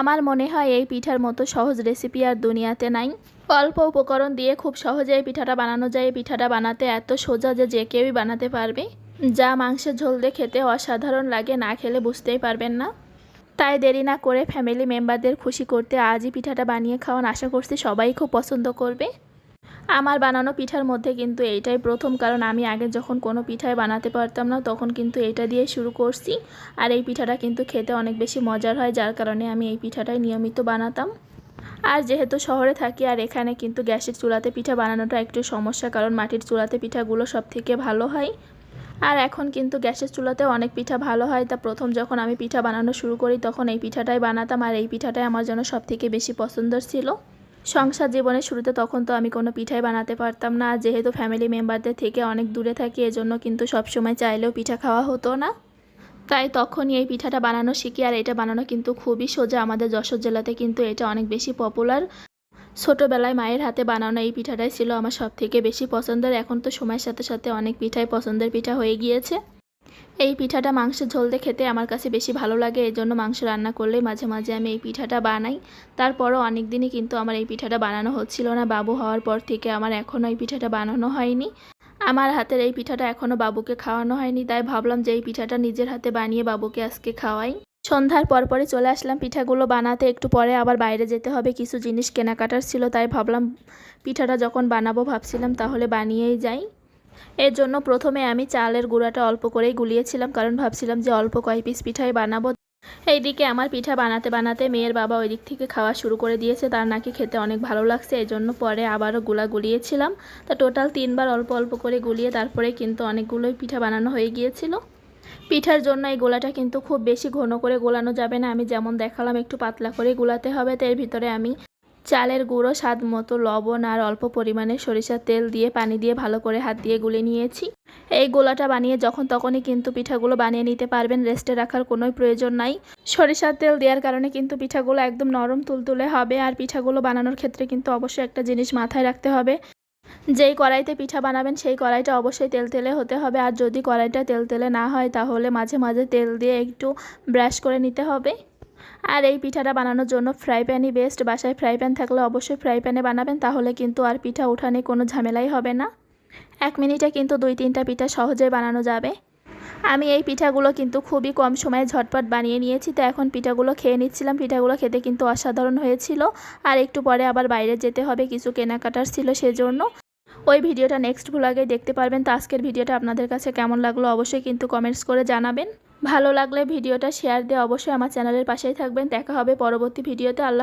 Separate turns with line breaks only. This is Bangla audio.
আমার মনে হয় এই পিঠার মতো সহজ রেসিপি আর দুনিয়াতে নাই। অল্প উপকরণ দিয়ে খুব সহজে এই পিঠাটা বানানো যায়। এই পিঠাটা বানাতে এত সোজা যে যে কেউই বানাতে পারবে। যা মাংসের ঝোল দিয়ে খেতে অসাধারণ লাগে, না খেলে বুঝতেই পারবেন না। তাই দেরি না করে ফ্যামিলি মেম্বারদের খুশি করতে আজই পিঠাটা বানিয়ে খাওয়ান। আশা করছি সবাই খুব পছন্দ করবে। আমার বানানো পিঠার মধ্যে কিন্তু এইটাই প্রথম, কারণ আমি আগে যখন কোনো পিঠাই বানাতে পারতাম না, তখন কিন্তু এটা দিয়ে শুরু করছি। আর এই পিঠাটা কিন্তু খেতে অনেক বেশি মজার হয়, যার কারণে আমি এই পিঠাটাই নিয়মিত বানাতাম। আর যেহেতু শহরে থাকি, আর এখানে কিন্তু গ্যাসের চুলাতে পিঠা বানানোটা একটু সমস্যা, কারণ মাটির চুলাতে পিঠাগুলো সব থেকে ভালো হয়। আর এখন কিন্তু গ্যাসের চুলাতেও অনেক পিঠা ভালো হয়। তা প্রথম যখন আমি পিঠা বানানো শুরু করি, তখন এই পিঠাটাই বানাতাম, আর এই পিঠাটাই আমার জন্য সব থেকে বেশি পছন্দের ছিল। সংসার জীবনের শুরুতে তখন তো আমি কোনো পিঠাই বানাতে পারতাম না। যেহেতু ফ্যামিলি মেম্বারদের থেকে অনেক দূরে থাকি, এজন্য কিন্তু সবসময় চাইলেও পিঠা খাওয়া হতো না। তাই তখনই এই পিঠাটা বানানো শিখি, আর এটা বানানো কিন্তু খুবই সোজা। আমাদের যশোর জেলাতে কিন্তু এটা অনেক বেশি পপুলার ছোটোবেলায় মায়ের হাতে বানানো এই পিঠাটাই ছিল আমার সব থেকে বেশি পছন্দের। এখন তো সময়ের সাথে সাথে অনেক পিঠাই পছন্দের পিঠা হয়ে গিয়েছে। এই পিঠাটা মাংসের ঝোল দিয়ে খেতে আমার কাছে বেশি ভালো লাগে এই জন্য মাংস রান্না করলে মাঝে মাঝে আমি এই পিঠাটা বানাই। তারপরও অনেক দিনই কিন্তু আমার এই পিঠাটা বানানো হচ্ছিল না। বাবু হওয়ার পর থেকে আমার এখনও এই পিঠাটা বানানো হয়নি। আমার হাতের এই পিঠাটা এখনও বাবুকে খাওয়ানো হয়নি, তাই ভাবলাম যে এই পিঠাটা নিজের হাতে বানিয়ে বাবুকে আজকে খাওয়াই। সন্ধ্যার পর পরে চলে আসলাম পিঠাগুলো বানাতে, একটু পরে আবার বাইরে যেতে হবে, কিছু জিনিস কেনাকাটার ছিল, তাই ভাবলাম পিঠাটা যখন বানাবো ভাবছিলাম তাহলে বানিয়েই যাই। এর জন্য প্রথমে আমি চালের গুঁড়াটা অল্প করেই গুলিয়েছিলাম, কারণ ভাবছিলাম যে অল্প কয় পিস পিঠাই বানাবো। এইদিকে আমার পিঠা বানাতে বানাতে মেয়ের বাবা ওই দিক থেকে খাওয়া শুরু করে দিয়েছে, তার নাকি খেতে অনেক ভালো লাগছে এই জন্য পরে আবারও গুলা গুলিয়েছিলাম। তা টোটাল তিনবার অল্প অল্প করে গুলিয়ে তারপরে কিন্তু অনেকগুলোই পিঠা বানানো হয়ে গিয়েছিল। পিঠার জন্য এই গোলাটা কিন্তু খুব বেশি ঘন করে গোলানো যাবে না, আমি যেমন দেখালাম একটু পাতলা করে গোলাতে হবে, তো এর ভিতরে আমি চালের গুঁড়ো, স্বাদ মতো লবণ আর অল্প পরিমাণে সরিষার তেল দিয়ে পানি দিয়ে ভালো করে হাত দিয়ে গুলে নিয়েছি। এই গোলাটা বানিয়ে যখন তখনই কিন্তু পিঠাগুলো বানিয়ে নিতে পারবেন, রেস্টে রাখার কোনোই প্রয়োজন নাই। সরিষার তেল দেওয়ার কারণে কিন্তু পিঠাগুলো একদম নরম তুলতুলে হবে আর পিঠাগুলো বানানোর ক্ষেত্রে কিন্তু অবশ্যই একটা জিনিস মাথায় রাখতে হবে। যেই কড়াইতে পিঠা বানাবেন, সেই কড়াইটা অবশ্যই তেল তেলে হতে হবে আর যদি কড়াইটা তেল তেলে না হয়, তাহলে মাঝে মাঝে তেল দিয়ে একটু ব্রাশ করে নিতে হবে। আর এই পিঠাটা বানানোর জন্য ফ্রাই প্যানই বেস্ট বাসায় ফ্রাই প্যান থাকলে অবশ্যই ফ্রাই প্যানে বানাবেন, তাহলে কিন্তু আর পিঠা উঠানে কোনো ঝামেলাই হবে না। এক মিনিটে কিন্তু দুই তিনটা পিঠা সহজেই বানানো যাবে। আমি এই পিঠাগুলো কিন্তু খুবই কম সময়ে ঝটপট বানিয়ে নিয়েছি, তো এখন পিঠাগুলো খেয়ে নিচ্ছিলাম। পিঠাগুলো খেতে কিন্তু অসাধারণ হয়েছিল। আর একটু পরে আবার বাইরে যেতে হবে, কিছু কেনাকাটার ছিল সেজন্য। ওই ভিডিওটা নেক্সট ভ্লগে দেখতে পারবেন। তো আজকের ভিডিওটা আপনাদের কাছে কেমন লাগল অবশ্যই কিন্তু কমেন্টস করে জানাবেন। ভালো লাগলে ভিডিওটা শেয়ার দিয়ে অবশ্যই আমার চ্যানেলের পাশেই থাকবেন। দেখা হবে পরবর্তী ভিডিওতে আল্লাহ